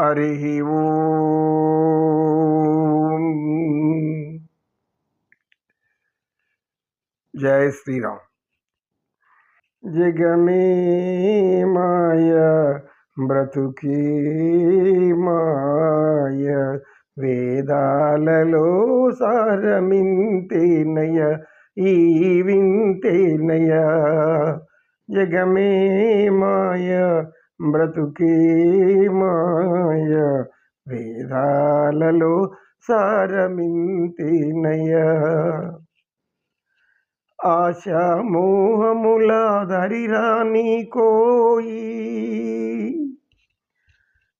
हरिः ఓం. జయ శ్రీరామ్. జగమే మాయ బ్రతుకి మాయ వేదాలలో సారమింతేనయ ఈ వింతేనయ. జగమే మాయ బ్రతుకే మాయ వేదాలలో సారమింతేనయ ఆశా మోహముల దరిరాని కోయి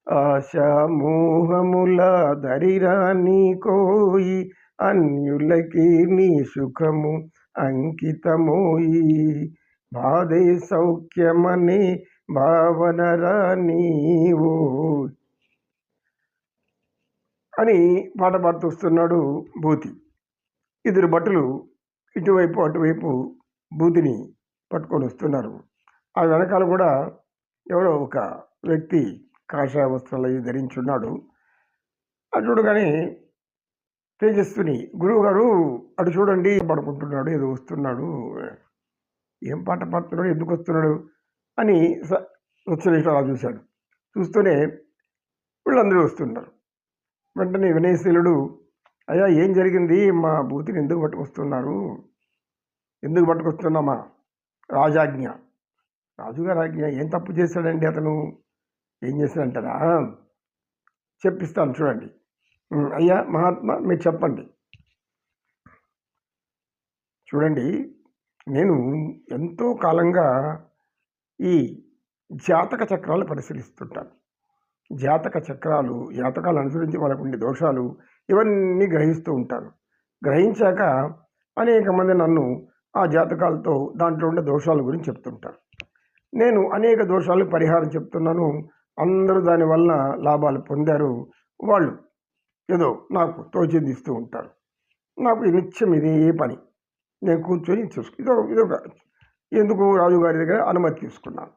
ఆశా మోహముల దరిరాని కోయి అన్యులకి నీ సుఖము అంకితమోయి. బాధే సౌఖ్యమని భావనరా నీవు. అని పాట పాడుతూ వస్తున్నాడు భూతి. ఇద్దరు భటులు ఇటువైపు అటువైపు బూతిని పట్టుకొని వస్తున్నారు. ఆ వెనకాల కూడా ఎవరో ఒక వ్యక్తి కాషాయ వస్త్రాలు అవి ధరించున్నాడు అటు చూడగానే తేజస్విని గురువు గారు అటు చూడండి పడుకుంటున్నాడు. ఏదో వస్తున్నాడు. ఏం పాట పాడుతున్నాడు? ఎందుకు వస్తున్నాడు? అని స- అలా చూశాడు. చూస్తూనే వీళ్ళందరూ వస్తున్నారు. వెంటనే వినయశీలుడు అయ్యా ఏం జరిగింది? మా బూతిని ఎందుకు పట్టుకొస్తున్నారు? ఎందుకు పట్టుకొస్తున్నామా? రాజాజ్ఞ. రాజుగారి ఆజ్ఞ ఏం తప్పు చేశాడండి అతను? ఏం చేశాడంటారా? చెప్పిస్తాను చూడండి. అయ్యా మహాత్మా మీరు చెప్పండి. చూడండి నేను ఎంతో కాలంగా ఈ జాతక చక్రాలు పరిశీలిస్తుంటాను జాతక చక్రాలు జాతకాలు అనుసరించి వాళ్ళకు ఉండే దోషాలు ఇవన్నీ గ్రహిస్తూ ఉంటాను గ్రహించాక అనేక మంది నన్ను ఆ జాతకాలతో దాంట్లో ఉండే దోషాల గురించి చెప్తుంటారు. నేను అనేక దోషాలకు పరిహారం చెప్తున్నాను. అందరూ దానివల్ల లాభాలు పొందారు వాళ్ళు. ఏదో నాకు తోచింది ఇస్తూ ఉంటారు. నాకు నిత్యం ఇదే పని. నేను కూర్చొని చూసుకు ఇదో ఇదొక ఎందుకు రాజుగారి దగ్గర అనుమతి తీసుకున్నాను?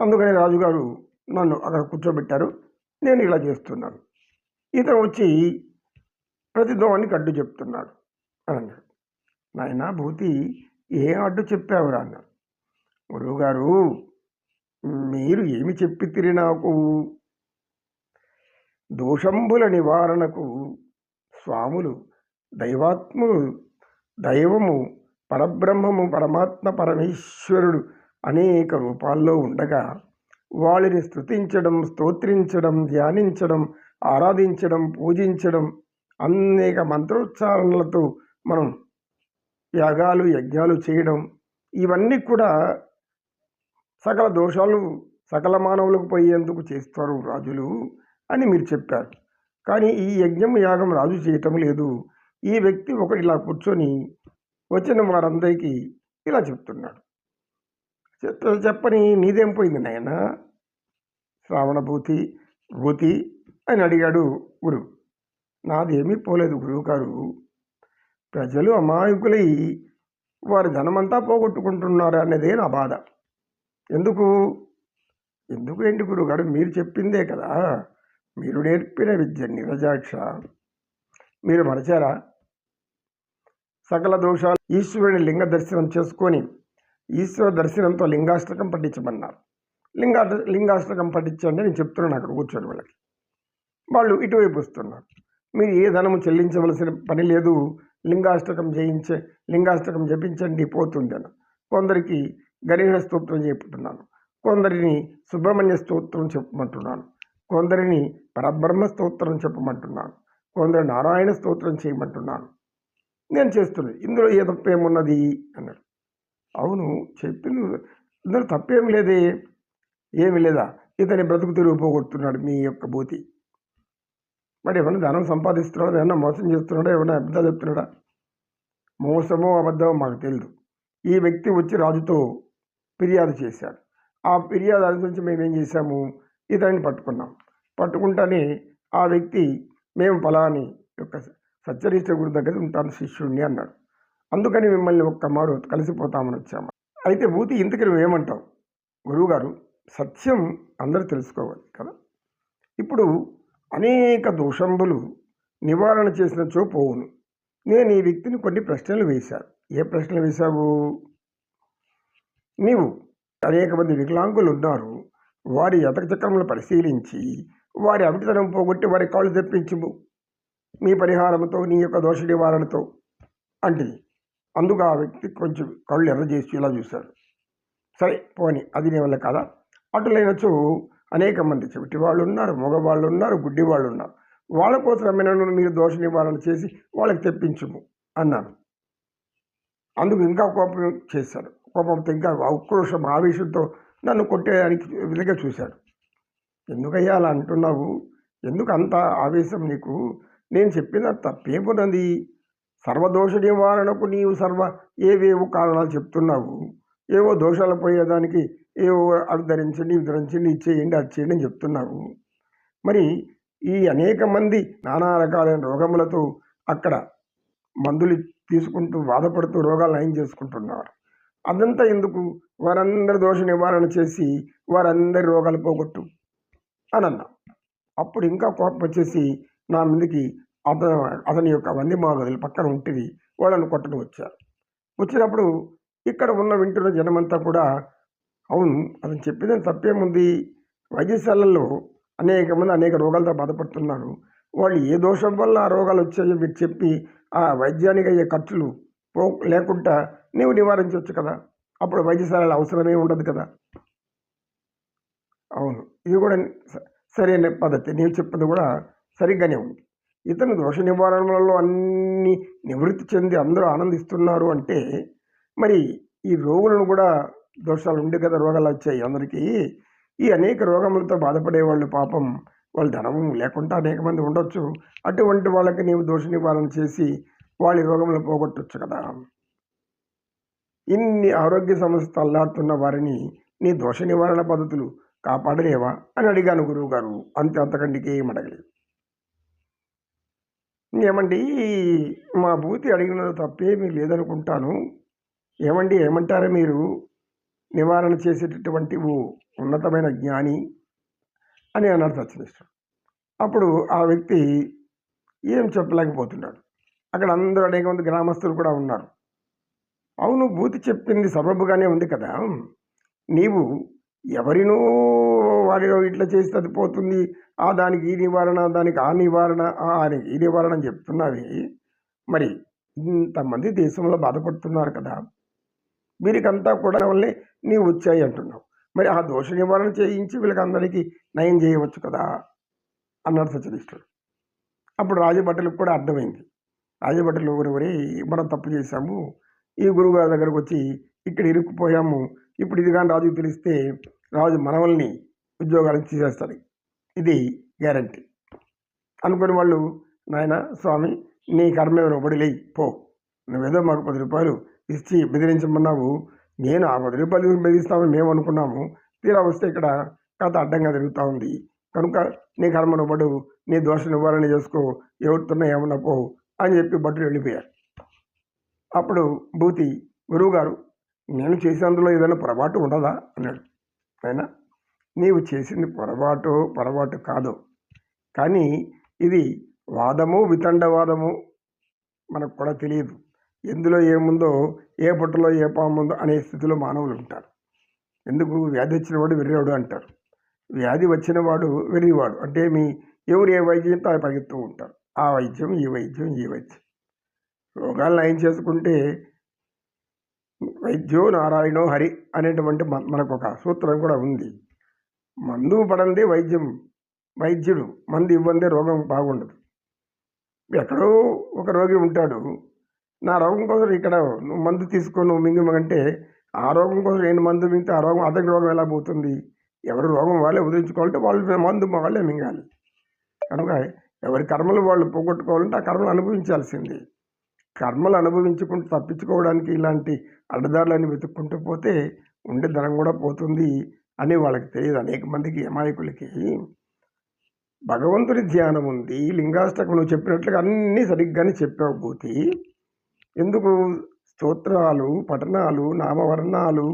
అందుకని రాజుగారు నన్ను అక్కడ కూర్చోబెట్టారు. నేను ఇలా చేస్తున్నాను. ఇతను వచ్చి ప్రతి దోమని అడ్డు చెప్తున్నాడు అని అన్నాడు. నాయన భూతి ఏ అడ్డు చెప్పావురా అన్నాడు. గురువుగారు మీరు ఏమి చెప్పితిరి నాకు దోషంబుల నివారణకు స్వాములు దైవాత్ములు దైవము పరబ్రహ్మము పరమాత్మ పరమేశ్వరుడు అనేక రూపాల్లో ఉండగా వాళ్ళని స్తుతించడం స్తోత్రించడం ధ్యానించడం ఆరాధించడం పూజించడం అనేక మంత్రోచ్చారణలతో మనం యాగాలు యజ్ఞాలు చేయడం ఇవన్నీ కూడా సకల దోషాలు సకల మానవులకు పోయేందుకు చేస్తారు రాజులు అని మీరు చెప్పారు. కానీ ఈ యజ్ఞం యాగం రాజు చేయటం లేదు. ఈ వ్యక్తి ఒకటి ఇలా కూర్చొని వచ్చిన వారందరికీ ఇలా చెప్తున్నాడు. చెప్పని నీదేం పోయింది నాయన? శ్రావణభూతి భూతి భూతి అని అడిగాడు గురువు నాదేమీ పోలేదు గురువు గారు ప్రజలు అమాయకులై వారి ధనమంతా పోగొట్టుకుంటున్నారు అన్నదే నా బాధ. ఎందుకు? ఎందుకు ఏంటి గురువుగారు? మీరు చెప్పిందే కదా. మీరు నేర్పిన విద్య నిరజాక్ష. మీరు మరచారా? సకల దోషాలు ఈశ్వరుని లింగ దర్శనం చేసుకొని ఈశ్వర దర్శనంతో లింగాష్టకం పట్టించమన్నారు లింగా లింగాష్టకం పట్టించండి నేను చెప్తున్నాను అక్కడ కూర్చొని వాళ్ళకి. వాళ్ళు ఇటువైపు వస్తున్నారు. మీరు ఏ ధనము చెల్లించవలసిన పని లేదు. లింగాష్టకం చేయించే లింగాష్టకం జపించండి పోతుంది అని కొందరికి గణేష స్తోత్రం చెప్తున్నాను కొందరిని సుబ్రహ్మణ్య స్తోత్రం చెప్పమంటున్నాను. కొందరిని పరబ్రహ్మ స్తోత్రం చెప్పమంటున్నాను. కొందరు నారాయణ స్తోత్రం చేయమంటున్నాను. నేను చేస్తున్నది. ఇందులో ఏ తప్పేమున్నది? అన్నాడు. అవును చెప్పింది ఇందులో తప్పేం లేదే. ఏమి లేదా? ఇతని బ్రతుకు తెరువు పోగొడుతున్నాడు మీ యొక్క భూతి మరి ఏమైనా ధనం సంపాదిస్తున్నాడు? ఏమైనా మోసం చేస్తున్నాడా? ఏమైనా అబద్ధాలు చెప్తున్నాడా? మోసమో అబద్ధమో మాకు తెలియదు ఈ వ్యక్తి వచ్చి రాజుతో ఫిర్యాదు చేశాడు. ఆ ఫిర్యాదు అనుసరించి మేము ఏం చేశాము? ఇతన్ని పట్టుకున్నాం. పట్టుకుంటానే ఆ వ్యక్తి మేము ఫలాని యొక్క సత్యరిష్ట గురు దగ్గర ఉంటాను శిష్యుడిని అన్నాడు. అందుకని మిమ్మల్ని ఒక్క మారు కలిసిపోతామని వచ్చాము. అయితే భూతి ఇంతకీ నువ్వేమంటావు గురువుగారు సత్యం అందరూ తెలుసుకోవాలి కదా? ఇప్పుడు అనేక దోషంబులు నివారణ చేసినచో పోవును నేను ఈ వ్యక్తిని కొన్ని ప్రశ్నలు వేశాను. ఏ ప్రశ్నలు వేశావు? నీవు అనేక మంది వికలాంగులు ఉన్నారు. వారి యతక చక్రములు పరిశీలించి వారి అవిటితనం పోగొట్టి వారి కాళ్ళు తెప్పించుము. మీ పరిహారంతో నీ యొక్క దోష నివారణతో అంటే అందుకు ఆ వ్యక్తి కొంచెం కళ్ళు ఎర్ర చేసి ఇలా చూశాడు. సరే పోని అది నీ వల్ల కదా? అటులైనచో అనేక మంది చెవిటి వాళ్ళు ఉన్నారు మగవాళ్ళు ఉన్నారు గుడ్డి వాళ్ళు ఉన్నారు వాళ్ళ కోసమైన మీరు దోష నివారణ చేసి వాళ్ళకి తెప్పించుము అన్నాను అందుకు ఇంకా కోపం చేశాడు. కోపంతో ఇంకా ఉక్రోషం ఆవేశంతో నన్ను కొట్టేయడానికి విధంగా చూశాడు. ఎందుకయ్యా అలా అంటున్నావు? ఎందుకు అంత ఆవేశం నీకు? నేను చెప్పిన తప్పేమున్నది సర్వదోష నివారణకు నీవు సర్వ ఏవేవో కారణాలు చెప్తున్నావు. ఏవో దోషాలు పోయేదానికి ఏవో అవి ధరించండి ఇవి ధరించండి ఇది చేయండి అది చేయండి అని చెప్తున్నావు. మరి ఈ అనేక మంది నానా రకాలైన రోగములతో అక్కడ మందులు తీసుకుంటూ బాధపడుతూ రోగాలు నయం చేసుకుంటున్నారు. అదంతా ఎందుకు? వారందరి దోష నివారణ చేసి వారందరి రోగాలు పోగొట్టు అని అన్నా. అప్పుడు ఇంకా కోపం వచ్చేసి నా మీదకి అతను అతని యొక్క వంది మాగదులు పక్కన ఉంటుంది వాళ్ళను కొట్టడం వచ్చారు. వచ్చినప్పుడు ఇక్కడ ఉన్న వింటున్న జనమంతా కూడా అవును అతను చెప్పిన తప్పేముంది? వైద్యశాలల్లో అనేక మంది అనేక రోగాలతో బాధపడుతున్నారు. వాళ్ళు ఏ దోషం వల్ల ఆ రోగాలు వచ్చాయో మీరు చెప్పి ఆ వైద్యానికి అయ్యే ఖర్చులు పో లేకుండా నీవు నివారించవచ్చు కదా? అప్పుడు వైద్యశాలలు అవసరమే ఉండదు కదా? అవును. ఇది కూడా సరైన పద్ధతి. నీవు చెప్పింది కూడా సరిగ్గానే ఉంది. ఇతను దోష నివారణలలో అన్ని నివృత్తి చెంది అందరూ ఆనందిస్తున్నారు అంటే మరి ఈ రోగులను కూడా దోషాలు ఉండే కదా రోగాలు వచ్చాయి అందరికీ. ఈ అనేక రోగములతో బాధపడే వాళ్ళు పాపం వాళ్ళు ధనము లేకుండా అనేక మంది ఉండొచ్చు. అటువంటి వాళ్ళకి నీవు దోష నివారణ చేసి వాళ్ళ రోగములు పోగొట్టచ్చు కదా. ఇన్ని ఆరోగ్య సమస్యలు అల్లాడుతున్న వారిని నీ దోష నివారణ పద్ధతులు కాపాడలేవా? అని అడిగాను గురువు గారు అంతే అంతకంటికి ఏం అడగలేదు. ఏమండి మా భూతి అడిగిన తప్పేమీ లేదనుకుంటాను. ఏమండి ఏమంటారు మీరు? నివారణ చేసేటటువంటి ఓ ఉన్నతమైన జ్ఞాని అని అన్నాడు సత్యనిష్ఠుడు. అప్పుడు ఆ వ్యక్తి ఏం చెప్పలేకపోతున్నాడు. అక్కడ అందరూ అనేక మంది గ్రామస్తులు కూడా ఉన్నారు. అవును భూతి చెప్పింది సబబుగానే ఉంది కదా. నీవు ఎవరినో వాడిలో ఇట్లా చేస్తే అది పోతుంది ఆ దానికి ఈ నివారణ దానికి ఆ నివారణ ఆ దానికి ఈ నివారణ అని చెప్తున్నావి మరి ఇంతమంది దేశంలో బాధపడుతున్నారు కదా. వీరికంతా కూడా వల్లే నీవు వచ్చాయి అంటున్నావు. మరి ఆ దోష నివారణ చేయించి వీళ్ళకి అందరికీ నయం చేయవచ్చు కదా అన్నాడు సత్యనిష్ఠుడు. అప్పుడు రాజభటులకు కూడా అర్థమైంది. రాజభటులు ఎవరెవరి మనం తప్పు చేశాము. ఈ గురువుగారి దగ్గరకు వచ్చి ఇక్కడ ఇరుక్కుపోయాము. ఇప్పుడు ఇది కానీ రాజుకు తెలిస్తే రాజు మనవల్ని ఉద్యోగాలకు తీసేస్తాడు. ఇది గ్యారంటీ. అనుకుని వాళ్ళు నాయన స్వామి నీ కర్మ మీద వదిలేయి పో. నువ్వేదో మాకు పది రూపాయలు ఇచ్చి బెదిరించమన్నావు. నేను ఆ పది రూపాయలు బెదిరిస్తామని మేము అనుకున్నాము. తీరా వస్తే ఇక్కడ కథ అడ్డంగా తిరుగుతూ ఉంది. కనుక నీ కర్మ నువ్వడు నీ దోష నివారణ చేసుకో. ఎవరితోనే ఏమన్నా పో అని చెప్పి భటులు వెళ్ళిపోయారు అప్పుడు భూతి గురువుగారు నేను చేసినందులో ఏదైనా పొరపాటు ఉండదా? అన్నాడు. అయినా నీవు చేసింది పొరపాటు పొరపాటు కాదు. కానీ ఇది వాదము వితండవాదము మనకు కూడా తెలియదు. ఎందులో ఏముందో ఏ పుట్టలో ఏ పాముందో అనే స్థితిలో మానవులు ఉంటారు. ఎందుకు? వ్యాధి వచ్చిన వాడు వెర్రివాడు అంటారు. వ్యాధి వచ్చిన వాడు వెర్రివాడు. అంటే మీ ఎవరు ఏ వైద్యంతో అది పరిగెత్తూ ఉంటారు. ఆ వైద్యం ఈ వైద్యం ఈ వైద్యం. రోగాలు నయం చేసుకుంటే వైద్యో నారాయణో హరి అనేటువంటి మన- మనకు ఒక సూత్రం కూడా ఉంది. మందు పడంది వైద్యం. వైద్యుడు మందు ఇవ్వందే రోగం బాగుండదు. ఎక్కడో ఒక రోగి ఉంటాడు. నా రోగం కోసం ఇక్కడ నువ్వు మందు తీసుకొని నువ్వు మింగమంటే ఆ రోగం కోసం నేను మందు మింగితే ఆ రోగం అతని రోగం ఎలా పోతుంది? ఎవరి రోగం వాళ్ళే ఉదయించుకోవాలంటే వాళ్ళు మందు వాళ్ళే మింగాలి. కనుక ఎవరి కర్మలు వాళ్ళు పోగొట్టుకోవాలంటే ఆ కర్మలు అనుభవించాల్సింది. కర్మలు అనుభవించుకుంటూ తప్పించుకోవడానికి ఇలాంటి అడ్డదారులని వెతుక్కుంటూ పోతే ఉండే ధనం కూడా పోతుంది. అని వాళ్ళకి తెలియదు. అనేక మందికి అమాయకులకి భగవంతుడి ధ్యానం ఉంది. లింగాష్టకం నువ్వు చెప్పినట్లుగా అన్నీ సరిగ్గానే చెప్పావు భూతి ఎందుకు స్తోత్రాలు పఠనాలు నామవర్ణాలు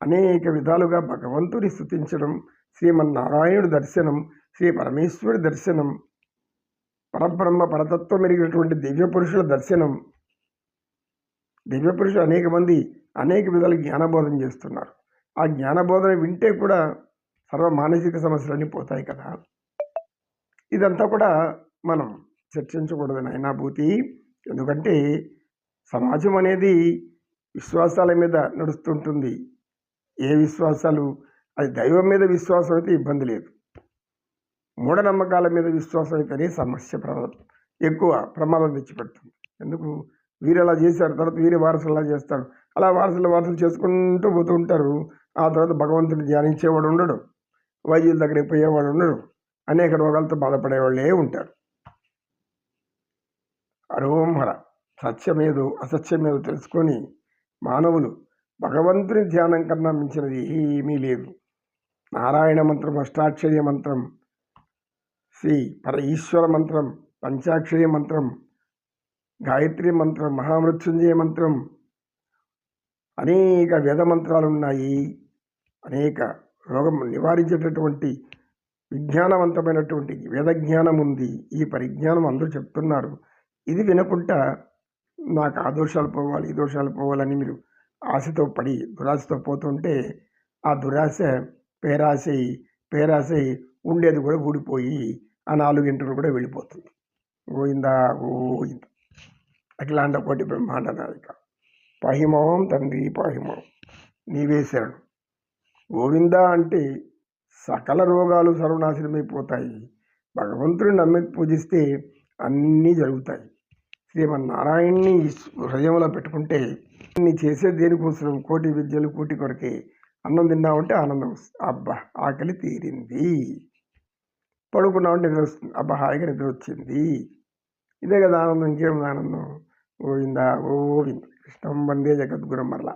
అనేక విధాలుగా భగవంతుని స్థుతించడం శ్రీమన్నారాయణుడి దర్శనం శ్రీ పరమేశ్వరుడి దర్శనం పరబ్రహ్మ పరతత్వం ఎరిగినటువంటి దివ్య పురుషుల దర్శనం. దివ్య పురుషులు అనేక మంది అనేక విధాలు జ్ఞానబోధన చేస్తున్నారు. ఆ జ్ఞానబోధన వింటే కూడా సర్వ మానసిక సమస్యలన్నీ పోతాయి కదా. ఇదంతా కూడా మనం చర్చించకూడదు నాయనా భూతి. ఎందుకంటే సమాజం అనేది విశ్వాసాల మీద నడుస్తుంటుంది. ఏ విశ్వాసాలు? అది దైవం మీద విశ్వాసం అయితే ఇబ్బంది లేదు. మూఢనమ్మకాల మీద విశ్వాసం అయితేనే సమస్య ప్రమాదం ఎక్కువ ప్రమాదం తెచ్చిపెడుతుంది. ఎందుకు? వీరు అలా చేశారు తర్వాత వీరి వారసులు అలా చేస్తారు. అలా వారసులు వారసులు చేసుకుంటూ పోతూ ఉంటారు. ఆ తర్వాత భగవంతుని ధ్యానించేవాడు ఉండడు. వైద్యుల దగ్గరికి పోయేవాడు ఉండడు. అనేక రోగాలతో బాధపడేవాళ్ళే ఉంటారు. అరోంహర సత్యమేదో అసత్యమేదో తెలుసుకొని మానవులు భగవంతుని ధ్యానం కన్నా మించినది ఏమీ లేదు. నారాయణ మంత్రం అష్టాక్షరి మంత్రం శ్రీ పర ఈశ్వర మంత్రం పంచాక్షరి మంత్రం గాయత్రి మంత్రం మహామృత్యుంజయ మంత్రం అనేక వేద మంత్రాలు ఉన్నాయి అనేక రోగం నివారించేటటువంటి విజ్ఞానవంతమైనటువంటి వేద జ్ఞానం ఉంది ఈ పరిజ్ఞానం అందరూ చెప్తున్నారు. ఇది వినకుండా నాకు ఆ దోషాలు పోవాలి ఈ దోషాలు పోవాలని మీరు ఆశతో పడి దురాశతో పోతుంటే ఆ దురాశ పేరాశ పేరాశ ఉండేది కూడా ఊడిపోయి ఆ నాలుగింటలు కూడా వెళ్ళిపోతుంది. గోయిందా గోయింద అఖిలాండ కోటి బ్రహ్మాండ నాయక పాహిమోహం తండ్రి పాహిమోహం. నీవే శరణం. గోవింద అంటే సకల రోగాలు సర్వనాశనమైపోతాయి భగవంతుని నమ్మి పూజిస్తే అన్నీ జరుగుతాయి. శ్రీమన్నారాయణ్ణి హృదయంలో పెట్టుకుంటే నీ చేసే దేనికోసం కోటి విద్యలు కోటి కొరకే. అన్నం తిన్నామంటే ఆనందం వస్తుంది. అబ్బా ఆకలి తీరింది. పడుకున్నామంటే నిద్ర వస్తుంది. అబ్బా హాయిగా నిద్ర వచ్చింది. ఇదే కదా ఆనందం ఇంకేముంది ఆనందం? గోవిందా గోవింద. కృష్ణం వందే జగద్గురం మరలా.